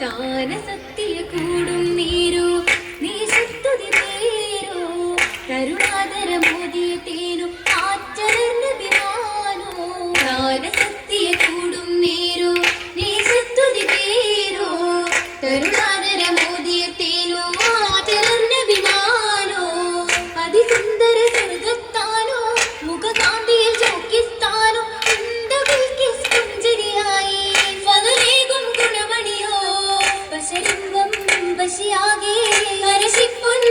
താന സത്യ കൂടും നീരോ. പശരിമ്പം പശിയാകെ അരശിപ്പൊൻ